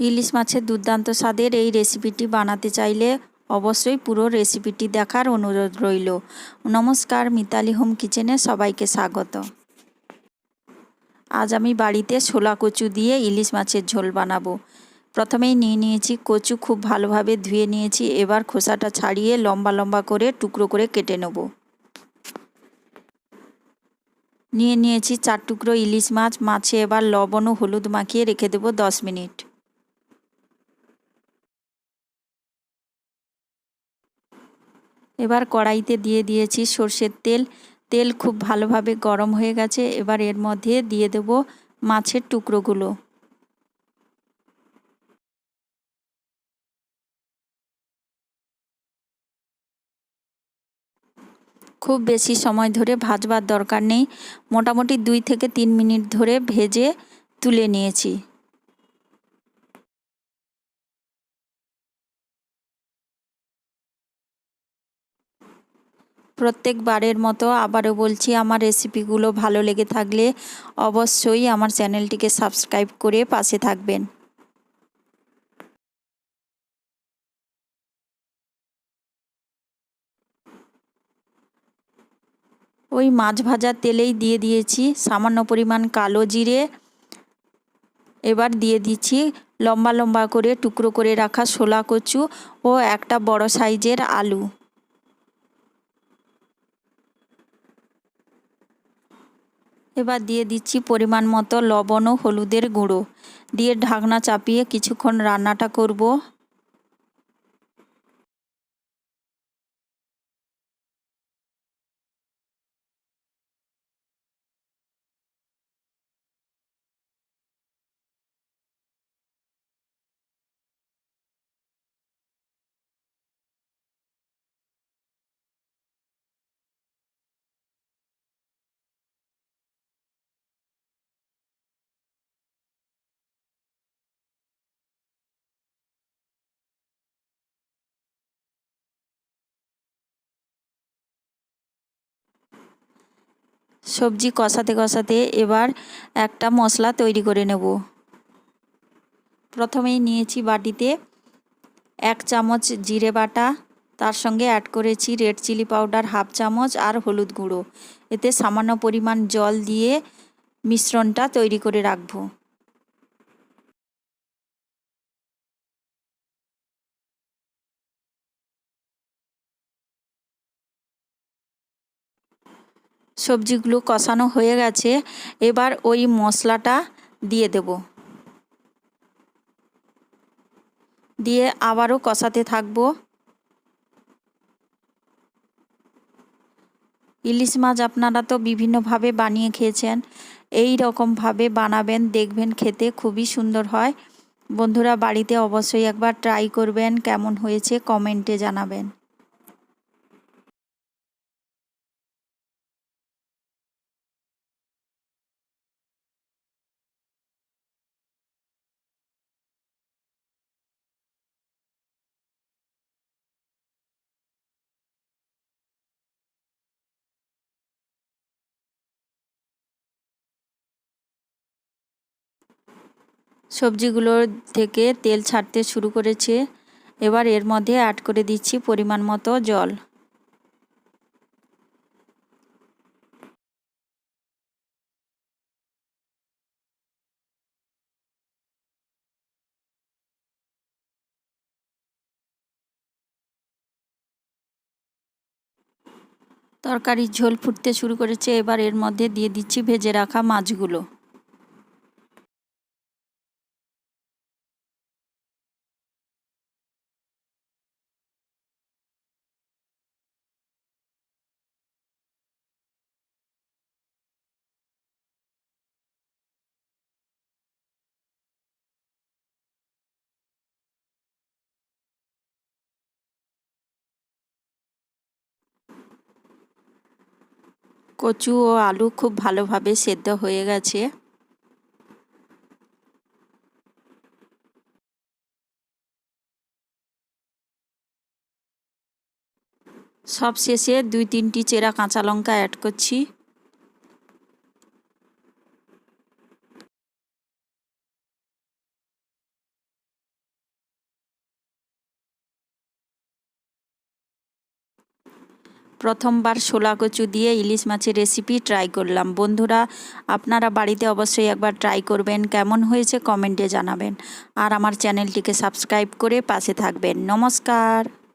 ইলিশ মাছের দুর্দান্ত স্বাদের এই রেসিপিটি বানাতে চাইলে অবশ্যই পুরো রেসিপিটি দেখার অনুরোধ রইল। নমস্কার, মিতালি হোম কিচেনে সবাইকে স্বাগত। আজ আমি বাড়িতে ছোলা কচু দিয়ে ইলিশ মাছের ঝোল বানাবো। প্রথমেই নিয়ে নিয়েছি কচু, খুব ভালোভাবে ধুয়ে নিয়েছি। এবার খোসাটা ছাড়িয়ে লম্বা লম্বা করে টুকরো করে কেটে নেব। নিয়ে নিয়েছি চার টুকরো ইলিশ মাছ। মাছে এবার লবণ ও হলুদ মাখিয়ে রেখে দেবো দশ মিনিট। এবার কড়াইতে দিয়ে দিয়েছি সর্ষের তেল। তেল খুব ভালোভাবে গরম হয়ে গেছে। এবার এর মধ্যে দিয়ে দেব মাছের টুকরোগুলো। খুব বেশি সময় ধরে ভাজবার দরকার নেই। মোটামুটি দুই থেকে তিন মিনিট ধরে ভেজে তুলে নিয়েছি। প্রত্যেকবারের মতো আবারও বলছি, আমার রেসিপিগুলো ভালো লেগে থাকলে অবশ্যই আমার চ্যানেলটিকে সাবস্ক্রাইব করে পাশে থাকবেন। ওই মাছ ভাজার তেলেই দিয়ে দিয়েছি, সামান্য পরিমাণ কালো জিরে। এবার দিয়ে দিচ্ছি লম্বা লম্বা করে টুকরো করে রাখা শোলা কচু ও একটা বড় সাইজের আলু। এবার দিয়ে দিচ্ছি পরিমাণ মতো লবণ ও হলুদের গুঁড়ো। দিয়ে ঢাকনা চাপিয়ে কিছুক্ষণ রান্নাটা করব। সবজি কষাতে কষাতে এবার একটা মশলা তৈরি করে নেব। প্রথমেই নিয়েছি বাটিতে এক চামচ জিরে বাটা, তার সঙ্গে অ্যাড করেছি রেড চিলি পাউডার হাফ চামচ আর হলুদ গুঁড়ো। এতে সামান্য পরিমাণ জল দিয়ে মিশ্রণটা তৈরি করে রাখব। সবজিগুলো কষানো হয়ে গেছে, এবার ওই মশলাটা দিয়ে দেব। দিয়ে আবারও কষাতে থাকব। ইলিশ মাছ আপনারা তো বিভিন্নভাবে বানিয়ে খেয়েছেন, এই রকমভাবে বানাবেন, দেখবেন খেতে খুবই সুন্দর হয়। বন্ধুরা, বাড়িতে অবশ্যই একবার ট্রাই করবেন, কেমন হয়েছে কমেন্টে জানাবেন। সবজিগুলোর থেকে তেল ছাড়তে শুরু করেছে। এবার এর মধ্যে অ্যাড করে দিচ্ছি পরিমাণ মতো জল। তরকারির ঝোল ফুটতে শুরু করেছে। এবার এর মধ্যে দিয়ে দিচ্ছি ভেজে রাখা মাছগুলো। কচু ও আলু খুব ভালোভাবে সেদ্ধ হয়ে গেছে। সব শেষে দুই তিনটি চেরা কাঁচা লঙ্কা অ্যাড করছি। প্রথমবার শোলা কচু দিয়ে ইলিশ মাছের রেসিপি ট্রাই করলাম। বন্ধুরা, আপনারা বাড়িতে অবশ্যই একবার ট্রাই করবেন। কেমন হয়েছে কমেন্টে জানাবেন। আর আমার চ্যানেলটিকে সাবস্ক্রাইব করে পাশে থাকবেন। নমস্কার।